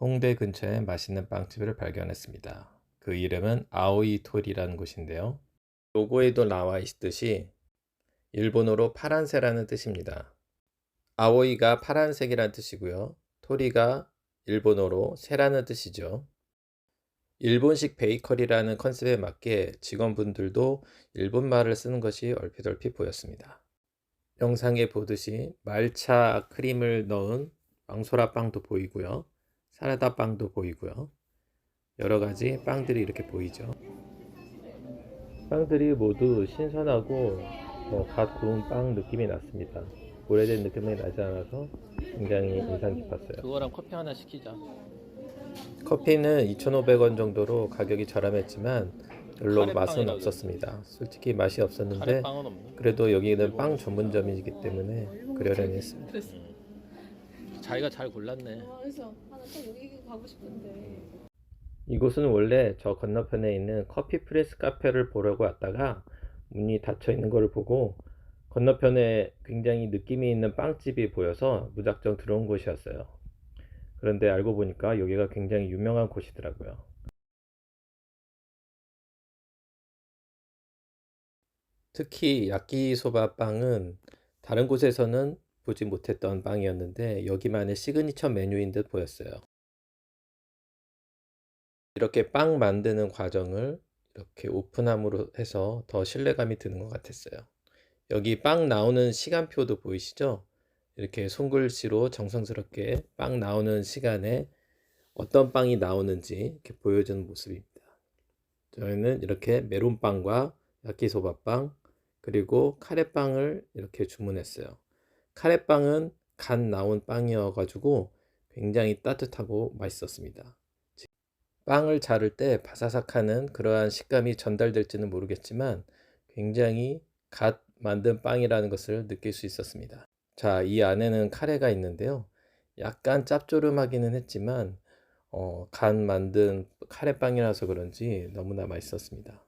홍대 근처에 맛있는 빵집을 발견했습니다. 그 이름은 아오이토리라는 곳인데요. 로고에도 나와 있듯이 일본어로 파란새라는 뜻입니다. 아오이가 파란색이라는 뜻이고요. 토리가 일본어로 새라는 뜻이죠. 일본식 베이커리라는 컨셉에 맞게 직원분들도 일본말을 쓰는 것이 얼핏 얼핏 보였습니다. 영상에 보듯이 말차 크림을 넣은 왕소라 빵도 보이고요. 사라다 빵도 보이고요. 여러 가지 빵들이 이렇게 보이죠. 빵들이 모두 신선하고 어, 갓 구운 빵 느낌이 났습니다. 오래된 느낌이 나지 않아서 굉장히 인상 깊었어요. 그거랑 커피 하나 시키자. 커피는 2,500원 정도로 가격이 저렴했지만 별로 맛은 없었습니다. 솔직히 맛이 없었는데. 그래도 여기는 빵 전문점이기 때문에 그러려니 했습니다. 자기가 잘 골랐네. 아, 그래서 아, 나딱 여기 가고 싶은데. 이곳은 원래 저 건너편에 있는 커피 프레스 카페를 보려고 왔다가 문이 닫혀 있는 것을 보고 건너편에 굉장히 느낌이 있는 빵집이 보여서 무작정 들어온 곳이었어요. 그런데 알고 보니까 여기가 굉장히 유명한 곳이더라고요. 특히 야끼소바 빵은 다른 곳에서는 보지 못했던 빵이었는데 여기만의 시그니처 메뉴인 듯 보였어요. 이렇게 빵 만드는 과정을 이렇게 오픈함으로 해서 더 신뢰감이 드는 것 같았어요. 여기 빵 나오는 시간표도 보이시죠? 이렇게 손글씨로 정성스럽게 빵 나오는 시간에 어떤 빵이 나오는지 이렇게 보여주는 모습입니다. 저희는 이렇게 메론빵과 야끼소바빵 그리고 카레빵을 이렇게 주문했어요. 카레빵은 간 나온 빵이어가지고 굉장히 따뜻하고 맛있었습니다. 빵을 자를 때 바사삭하는 그러한 식감이 전달될지는 모르겠지만 굉장히 갓 만든 빵이라는 것을 느낄 수 있었습니다. 자, 이 안에는 카레가 있는데요. 약간 짭조름하기는 했지만 어, 간 만든 카레빵이라서 그런지 너무나 맛있었습니다.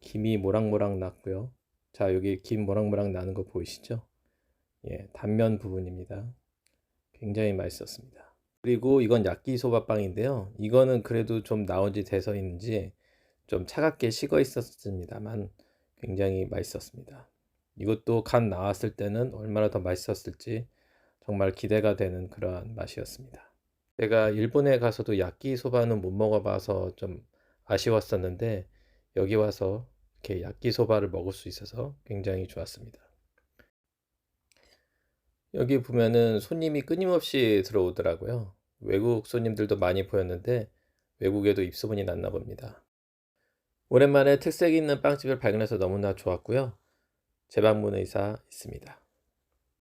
김이 모락모락 났고요. 자, 여기 김 모락모락 나는 거 보이시죠? 예, 단면 부분입니다. 굉장히 맛있었습니다. 그리고 이건 야끼소바빵인데요. 이거는 그래도 좀 나온 지 돼서인지 좀 차갑게 식어 있었습니다만 굉장히 맛있었습니다. 이것도 간 나왔을 때는 얼마나 더 맛있었을지 정말 기대가 되는 그러한 맛이었습니다. 제가 일본에 가서도 야끼소바는 못 먹어봐서 좀 아쉬웠었는데 여기 와서 이렇게 야끼소바를 먹을 수 있어서 굉장히 좋았습니다. 여기 보면은 손님이 끊임없이 들어오더라고요. 외국 손님들도 많이 보였는데 외국에도 입소문이 났나 봅니다. 오랜만에 특색 있는 빵집을 발견해서 너무나 좋았고요. 재방문 의사 있습니다.